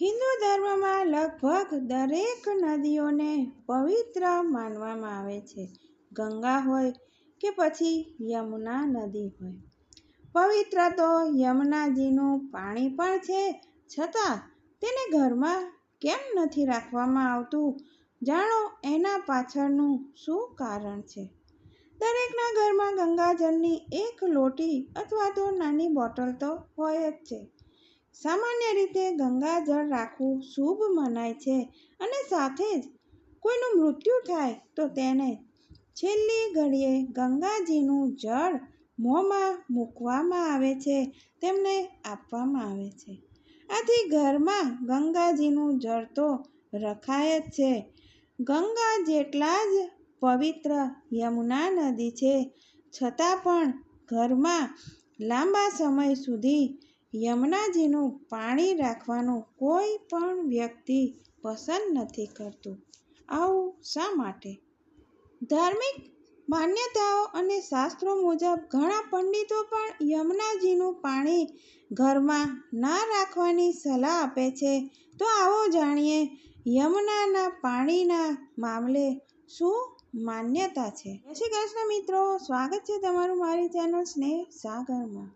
હિન્દુ ધર્મમાં લગભગ દરેક નદીઓને પવિત્ર માનવામાં આવે છે. ગંગા હોય કે પછી યમુના નદી હોય. પવિત્ર તો યમુનાજીનું પાણી પણ છે, છતાં તેને ઘરમાં કેમ નથી રાખવામાં આવતું જાણો એના પાછળનું શું કારણ છે. દરેકના ઘરમાં ગંગાજળની એક લોટી અથવા તો નાની બોટલ તો હોય જ છે. સામાન્ય રીતે ગંગાજળ રાખવું શુભ મનાય છે અને સાથે જ કોઈનું મૃત્યુ થાય તો તેને છેલ્લી ઘડીએ ગંગાજીનું જળ મોંમાં મૂકવામાં આવે છે, તેમને આપવામાં આવે છે. આથી ઘરમાં ગંગાજીનું જળ તો રખાય જ છે. ગંગા જેટલા જ પવિત્ર યમુના નદી છે, છતાં પણ ઘરમાં લાંબા સમય સુધી યમુનાજીનું પાણી રાખવાનું કોઈ પણ વ્યક્તિ પસંદ નથી કરતું. આવું શા માટે? ધાર્મિક માન્યતાઓ અને શાસ્ત્રો મુજબ ઘણા પંડિતો પણ યમુનાજીનું પાણી ઘરમાં ના રાખવાની સલાહ આપે છે. તો આવો જાણીએ યમુનાના પાણીના મામલે શું માન્યતા છે. જય શ્રી કૃષ્ણ મિત્રો, સ્વાગત છે તમારું મારી ચેનલ સ્નેહ સાગરમાં.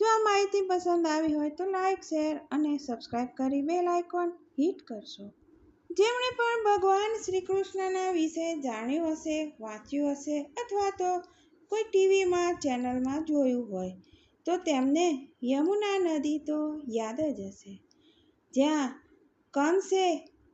જો આ માહિતી પસંદ આવી હોય તો લાઇક શેર અને સબસ્ક્રાઈબ કરી બેલ આઇકોન હિટ કરશો. જેમણે પણ ભગવાન શ્રી કૃષ્ણના વિશે જાણ્યું હશે, વાંચ્યું હશે અથવા તો કોઈ ટીવીમાં ચેનલમાં જોયું હોય તો તેમને યમુના નદી તો યાદ જ હશે. જ્યાં કંસે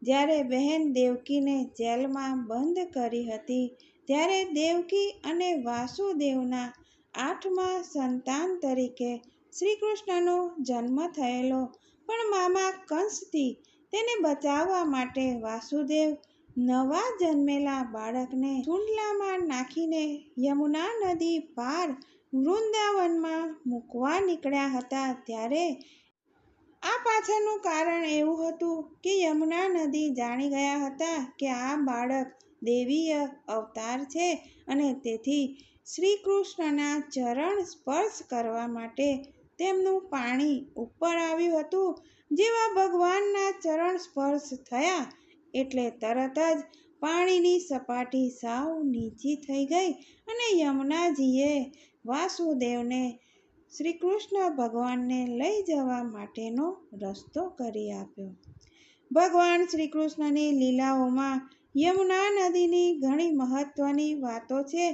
જ્યારે બહેન દેવકીને જેલમાં બંધ કરી હતી ત્યારે દેવકી અને વાસુદેવના આઠમા સંતાન તરીકે શ્રીકૃષ્ણનો જન્મ થયેલો. પણ મામા કંસથી તેને બચાવવા માટે વાસુદેવ નવા જન્મેલા બાળકને સુંડલામાં નાખીને યમુના નદી પાર વૃંદાવનમાં મૂકવા નીકળ્યા હતા ત્યારે આ પાછળનું કારણ એવું હતું કે યમુના નદી જાણી ગયા હતા કે આ બાળક દેવીય અવતાર છે અને તેથી શ્રીકૃષ્ણના ચરણ સ્પર્શ કરવા માટે તેમનું પાણી ઉપર આવ્યું હતું. જેવા ભગવાનના ચરણ સ્પર્શ થયા એટલે તરત જ પાણીની સપાટી સાવ નીચી થઈ ગઈ અને યમુનાજીએ વાસુદેવને શ્રી કૃષ્ણ ભગવાનને લઈ જવા માટેનો રસ્તો કરી આપ્યો. ભગવાન શ્રી કૃષ્ણની લીલાઓમાં યમુના નદીની ઘણી મહત્વની વાતો છે.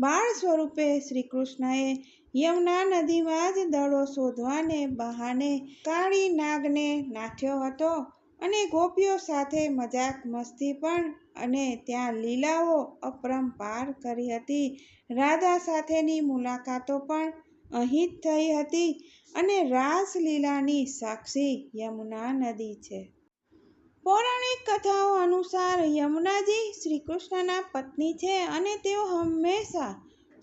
બાળ સ્વરૂપે શ્રી કૃષ્ણએ યમુના નદીમાં જ દડો શોધવાને બહાને કાળી નાગને નાખ્યો હતો અને ગોપીઓ સાથે મજાક મસ્તી પણ અને ત્યાં લીલાઓ અપરંપાર કરી હતી. રાધા સાથેની મુલાકાતો પણ અહીં જ થઈ હતી અને રાસલીલાની સાક્ષી યમુના નદી છે. પૌરાણિક કથાઓ અનુસાર યમુનાજી શ્રીકૃષ્ણના પત્ની છે અને તેઓ હંમેશા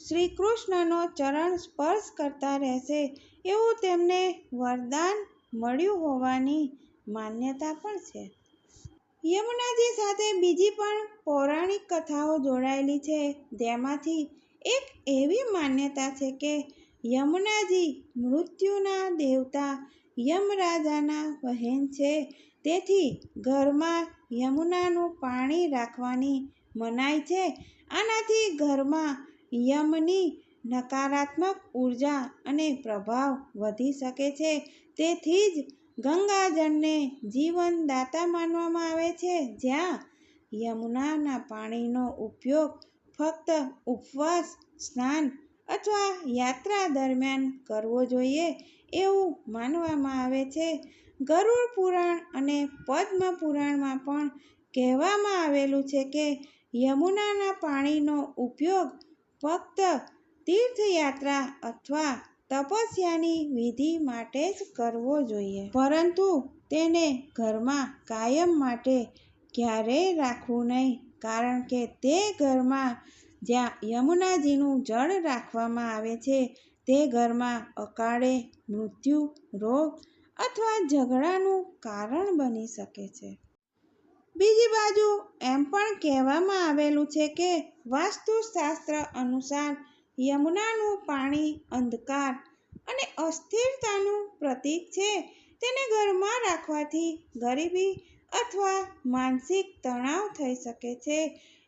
શ્રી કૃષ્ણનો ચરણ સ્પર્શ કરતા રહેશે એવું તેમને વરદાન મળ્યું હોવાની માન્યતા પણ છે. યમુનાજી સાથે બીજી પણ પૌરાણિક કથાઓ જોડાયેલી છે. જેમાંથી એક એવી માન્યતા છે કે યમુનાજી મૃત્યુના દેવતા યમરાજાના બહેન છે તેથી ઘરમાં યમુનાનું પાણી રાખવાની મનાઈ છે. આનાથી ઘરમાં યમની નકારાત્મક ઊર્જા અને પ્રભાવ વધી શકે છે. તેથી જ ગંગાજળને જીવનદાતા માનવામાં આવે છે. જ્યાં યમુનાના પાણીનો ઉપયોગ ફક્ત ઉપવાસ, સ્નાન અથવા યાત્રા દરમિયાન કરવો જોઈએ એવું માનવામાં આવે છે. ગરુડ પુરાણ અને પદ્મ પુરાણમાં પણ કહેવામાં આવેલું છે કે યમુનાના પાણીનો ઉપયોગ ફક્ત તીર્થયાત્રા અથવા તપસ્યાની વિધિ માટે જ કરવો જોઈએ. પરંતુ તેને ઘરમાં કાયમ માટે ક્યારેય રાખવું નહીં, કારણ કે તે ઘરમાં જ્યાં યમુનાજીનું જળ રાખવામાં આવે છે તે ઘરમાં અકાળે મૃત્યુ, રોગ અથવા ઝઘડાનું કારણ બની શકે છે. બીજી બાજુ એમ પણ કહેવામાં આવેલું છે કે વાસ્તુશાસ્ત્ર અનુસાર યમુનાનું પાણી અંધકાર અને અસ્થિરતાનું પ્રતીક છે. તેને ઘરમાં રાખવાથી ગરીબી અથવા માનસિક તણાવ થઈ શકે છે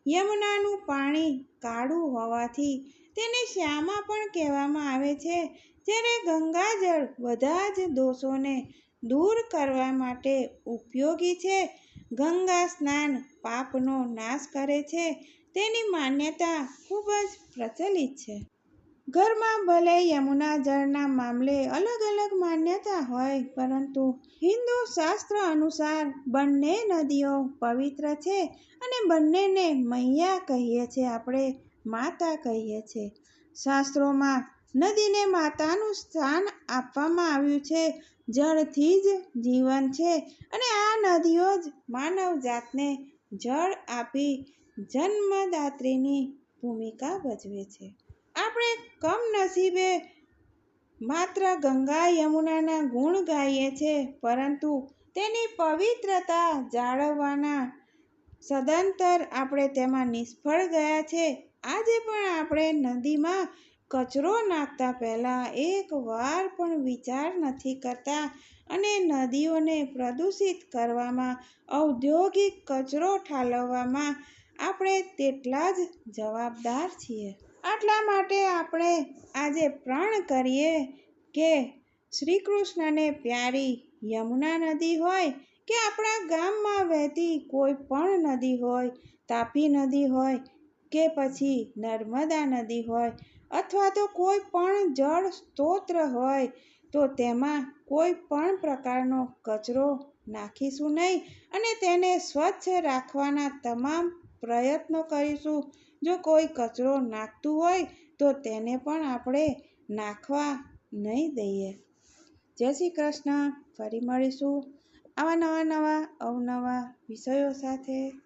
યમુનાનું પાણી કાળું હોવાથી તેને શ્યામા પણ કહેવામાં આવે છે જ્યારે ગંગાજળ બધા જ દોષોને દૂર કરવા માટે ઉપયોગી છે. ગંગા સ્નાન પાપનો નાશ કરે છે. તેની માન્યતા ખૂબ જ પ્રચલિત છે. ઘરમાં ભલે યમુના જળના મામલે અલગ અલગ માન્યતા હોય, પરંતુ હિન્દુ શાસ્ત્ર અનુસાર બંને નદીઓ પવિત્ર છે અને બંનેને મૈયા કહીએ છીએ આપણે માતા કહીએ છીએ શાસ્ત્રોમાં નદીને માતાનું સ્થાન આપવામાં આવ્યું છે, જળથી જ જીવન છે અને આ નદીઓ જ માનવ જાતને જળ આપી જન્મદાત્રીની ભૂમિકા ભજવે છે. આપણે કમનસીબે માત્ર ગંગા યમુનાના ગુણ ગાઈએ છીએ પરંતુ તેની પવિત્રતા જાળવવાના સદંતર આપણે તેમાં નિષ્ફળ ગયા છે. આજે પણ આપણે નદીમાં કચરો નાખતા પહેલાં એક વાર પણ વિચાર નથી કરતા અને નદીઓને પ્રદૂષિત કરવામાં, ઔદ્યોગિક કચરો ઠાલવવામાં આપણે તેટલા જ જવાબદાર છીએ. આટલા માટે આપણે આજે પ્રણ કરીએ કે શ્રી કૃષ્ણને પ્યારી યમુના નદી હોય કે આપણા ગામમાં વહેતી કોઈ પણ નદી હોય, તાપી નદી હોય કે પછી નર્મદા નદી હોય અથવા તો કોઈ પણ જળ સ્ત્રોત હોય, તો તેમાં કોઈ પણ પ્રકારનો કચરો નાખીશું નહીં અને તેને સ્વચ્છ રાખવાના તમામ પ્રયત્નો કરીશું. જો કોઈ કચરો નાખતું હોય, તો તેને પણ આપણે નાખવા નહીં દઈએ. જય શ્રી કૃષ્ણ. ફરી મળીશું આવા નવા નવા અવનવા વિષયો સાથે.